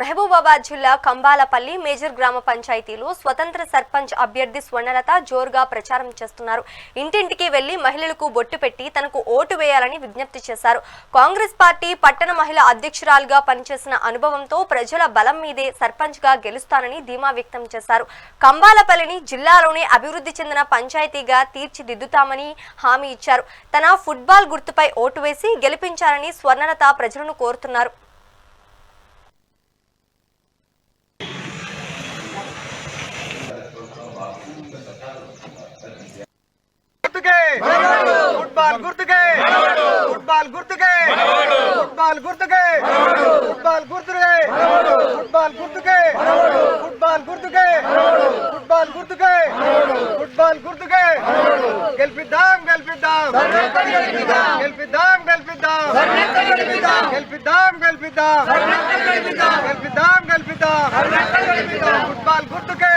మహబూబాబాద్ జిల్లా కంబాలపల్లి మేజర్ గ్రామ పంచాయతీలో స్వతంత్ర సర్పంచ్ అభ్యర్థి స్వర్ణలత జోరుగా ప్రచారం చేస్తున్నారు. ఇంటింటికి వెళ్ళి మహిళలకు బొట్టు పెట్టి తనకు ఓటు వేయాలని విజ్ఞప్తి చేశారు. కాంగ్రెస్ పార్టీ పట్టణ మహిళా అధ్యక్షురాలుగా పనిచేసిన అనుభవంతో ప్రజల బలం మీదే సర్పంచ్గా గెలుస్తానని ధీమా వ్యక్తం చేశారు. కంబాలపల్లిని జిల్లాలోనే అభివృద్ధి చెందిన పంచాయతీగా తీర్చిదిద్దుతామని హామీ ఇచ్చారు. తన ఫుట్బాల్ గుర్తుపై ఓటు వేసి గెలిపించాలని స్వర్ణలత ప్రజలను కోరుతున్నారు గుర్తుకే ఫుట్బాల్ గుర్తుకే ఫుట్బాల్ గుర్తుకే. ఫుట్బాల్ గుర్తుకే. ఫుట్బాల్ గుర్తుకే. ఫుట్బాల్ గుర్తుకే. ఫుట్బాల్ గుర్తుకే. ఫుట్బాల్ గుర్తుకే. గెలిపిద్దాం గెలిపిద్దాం. గెలిపిద్దాం. గెలిపిద్దాం గెలిపిద్దాం. గెలిపిద్దాం. గెలిపిద్దాం గెలిపిద్దాం. ఫుట్బాల్ గుర్తుకే.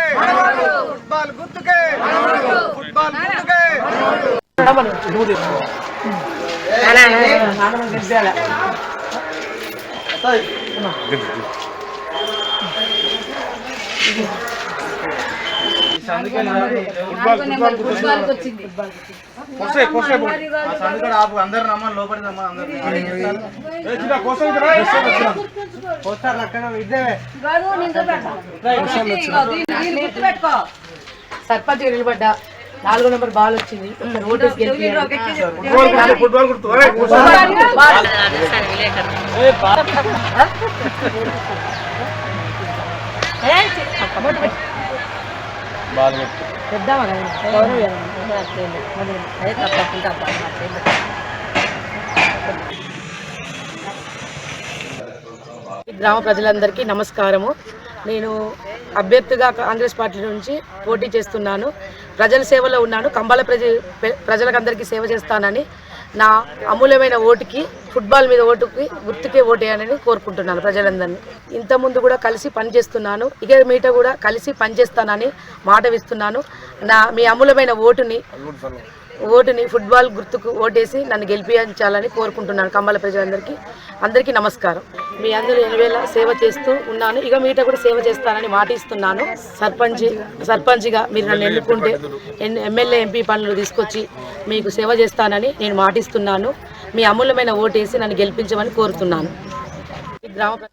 ఫుట్బాల్ గుర్తుకే. ఫుట్బాల్ గుర్తుకే. అందరు రమ్మని లోపలికి రమ్మని అందరు పోస్టర్లు అక్కడ ఇద్దేవే సర్పంచ్ నిలబడ్డా నాలుగో నెంబర్ బాల్ వచ్చింది. గ్రామ ప్రజలందరికీ నమస్కారము. నేను అభ్యర్థిగా కాంగ్రెస్ పార్టీ నుంచి పోటీ చేస్తున్నాను. ప్రజల సేవలో ఉన్నాను. కంబాల ప్రజ ప్రజలకందరికీ సేవ చేస్తానని నా అమూల్యమైన ఓటుకి ఫుట్బాల్ మీద ఓటుకి గుర్తుకే ఓటేయాలని కోరుకుంటున్నాను ప్రజలందరినీ. ఇంతకుముందు కూడా కలిసి పనిచేస్తున్నాను. ఇక మీట కూడా కలిసి పనిచేస్తానని మాట ఇస్తున్నాను నా మీ అమూల్యమైన ఓటుని ఓటుని ఫుట్బాల్ గుర్తుకు ఓటేసి నన్ను గెలిపించాలని కోరుకుంటున్నాను కంబాల ప్రజలందరికీ. అందరికీ నమస్కారం. మీ అందరూ ఎనవేళ సేవ చేస్తూ ఉన్నాను. ఇక మీట కూడా సేవ చేస్తానని మాట ఇస్తున్నాను సర్పంచ్ సర్పంచ్గా మీరు నన్ను ఎన్నుకుంటే ఎన్- ఎమ్మెల్యే ఎంపీ పనులు తీసుకొచ్చి మీకు సేవ చేస్తానని నేను మాటిస్తున్నాను. మీ అమూల్యమైన ఓటేసి నన్ను గెలిపించమని కోరుతున్నాను. గ్రామ